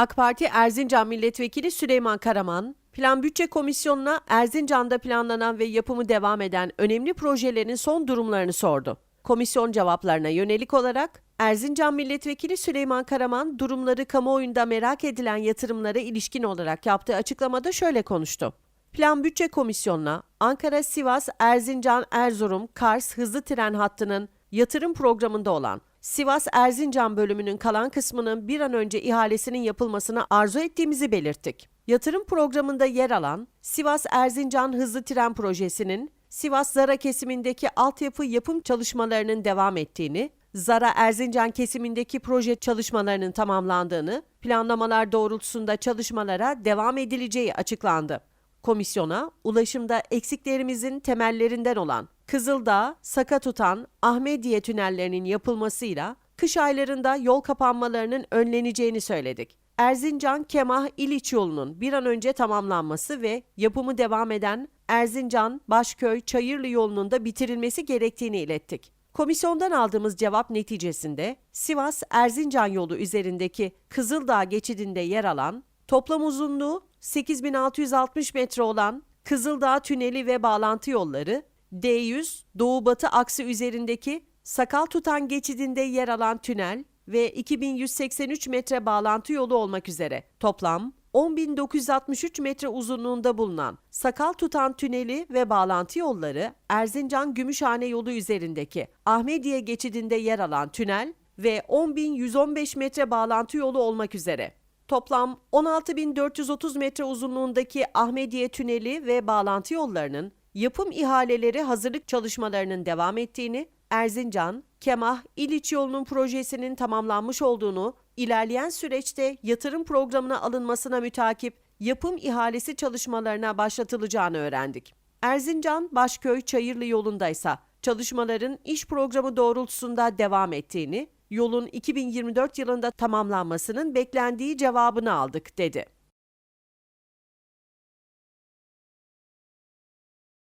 AK Parti Erzincan Milletvekili Süleyman Karaman, Plan Bütçe Komisyonu'na Erzincan'da planlanan ve yapımı devam eden önemli projelerin son durumlarını sordu. Komisyon cevaplarına yönelik olarak Erzincan Milletvekili Süleyman Karaman durumları kamuoyunda merak edilen yatırımlara ilişkin olarak yaptığı açıklamada şöyle konuştu. Plan Bütçe Komisyonu'na Ankara, Sivas, Erzincan, Erzurum, Kars hızlı tren hattının yatırım programında olan Sivas Erzincan bölümünün kalan kısmının bir an önce ihalesinin yapılmasını arzu ettiğimizi belirttik. Yatırım programında yer alan Sivas Erzincan hızlı tren projesinin Sivas Zara kesimindeki altyapı yapım çalışmalarının devam ettiğini, Zara Erzincan kesimindeki proje çalışmalarının tamamlandığını, planlamalar doğrultusunda çalışmalara devam edileceği açıklandı. Komisyona ulaşımda eksiklerimizin temellerinden olan Kızıldağ, Sakatutan, Ahmediye tünellerinin yapılmasıyla kış aylarında yol kapanmalarının önleneceğini söyledik. Erzincan Kemah İliç yolunun bir an önce tamamlanması ve yapımı devam eden Erzincan Başköy Çayırlı yolunun da bitirilmesi gerektiğini ilettik. Komisyondan aldığımız cevap neticesinde Sivas Erzincan yolu üzerindeki Kızıldağ geçidinde yer alan toplam uzunluğu 8660 metre olan Kızıldağ Tüneli ve bağlantı yolları, D100 Doğu Batı aksı üzerindeki Sakal Tutan geçidinde yer alan tünel ve 2183 metre bağlantı yolu olmak üzere toplam 10.963 metre uzunluğunda bulunan Sakal Tutan Tüneli ve bağlantı yolları Erzincan Gümüşhane yolu üzerindeki Ahmediye geçidinde yer alan tünel ve 10.115 metre bağlantı yolu olmak üzere Toplam 16.430 metre uzunluğundaki Ahmediye Tüneli ve bağlantı yollarının yapım ihaleleri hazırlık çalışmalarının devam ettiğini, Erzincan, Kemah, İliç yolunun projesinin tamamlanmış olduğunu, ilerleyen süreçte yatırım programına alınmasına mütakip yapım ihalesi çalışmalarına başlatılacağını öğrendik. Erzincan, Başköy, Çayırlı yolundaysa çalışmaların iş programı doğrultusunda devam ettiğini, yolun 2024 yılında tamamlanmasının beklendiği cevabını aldık dedi.